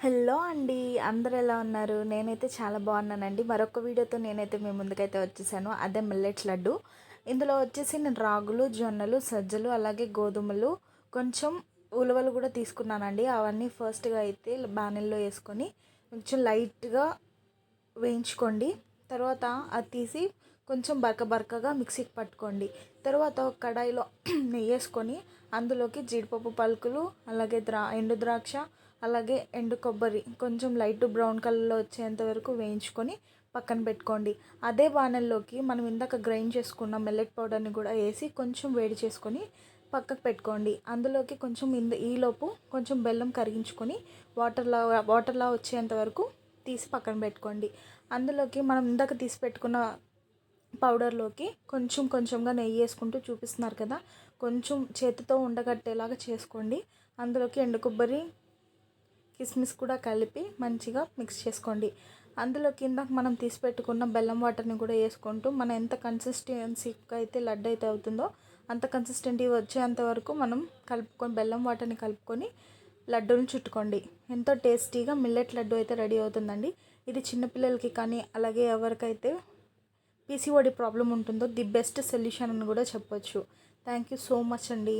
Hello అండి అందరు ఎలా ఉన్నారు? నేనైతే చాలా బాగున్నానండి. మరొక వీడియోతో నేనైతే మీ ముందుకైతే వచ్చేసాను. అదే మిల్లెట్స్ లడ్డు. ఇందులో వచ్చేసి నేను రాగులు జొన్నలు సజ్జలు అలాగే గోధుమలు కొంచెం ఉలవలు కూడా తీసుకున్నానండి. అవన్నీ ఫస్ట్గా అయితే బాణెల్లో వేసుకొని కొంచెం లైట్గా వేయించుకోండి. తర్వాత అది తీసి కొంచెం బరక బరకగా మిక్సీకి పట్టుకోండి. తర్వాత ఒక కడాయిలో నెయ్యి వేసుకొని అందులోకి జీడిపప్పు పలుకులు అలాగే ద్రా ఎండు ద్రాక్ష అలాగే ఎండు కొబ్బరి కొంచెం లైట్ బ్రౌన్ కలర్లో వచ్చేంత వరకు వేయించుకొని పక్కన పెట్టుకోండి. అదే బాణల్లోకి మనం ఇందాక గ్రైండ్ చేసుకున్న మెల్లెట్ పౌడర్ని కూడా వేసి కొంచెం వేడి చేసుకొని పక్కకు పెట్టుకోండి. అందులోకి కొంచెం ఇంద ఈలోపు కొంచెం బెల్లం కరిగించుకొని వాటర్లా వాటర్లా వచ్చేంత వరకు తీసి పక్కన పెట్టుకోండి. అందులోకి మనం ఇందాక తీసి పెట్టుకున్న పౌడర్లోకి కొంచెం కొంచెంగా నెయ్యి వేసుకుంటూ చూపిస్తున్నారు కదా కొంచెం చేతితో ఉండగట్టేలాగా చేసుకోండి. అందులోకి ఎండు కొబ్బరి కిస్మిస్ కూడా కలిపి మంచిగా మిక్స్ చేసుకోండి. అందులో కింద మనం తీసి పెట్టుకున్న బెల్లం వాటర్ని కూడా వేసుకుంటూ మన ఎంత కన్సిస్టెన్సీకి అయితే లడ్డు అయితే అవుతుందో అంత కన్సిస్టెంటీ వచ్చేంత వరకు మనం కలుపుకొని బెల్లం వాటర్ని కలుపుకొని లడ్డూని చుట్టుకోండి. ఎంతో టేస్టీగా మిల్లెట్ లడ్డు అయితే రెడీ అవుతుందండి. ఇది చిన్నపిల్లలకి కానీ అలాగే ఎవరికైతే పీసీఓడి ప్రాబ్లం ఉంటుందో ది బెస్ట్ సొల్యూషన్ అని కూడా చెప్పొచ్చు. థ్యాంక్ యూ సో మచ్ అండి.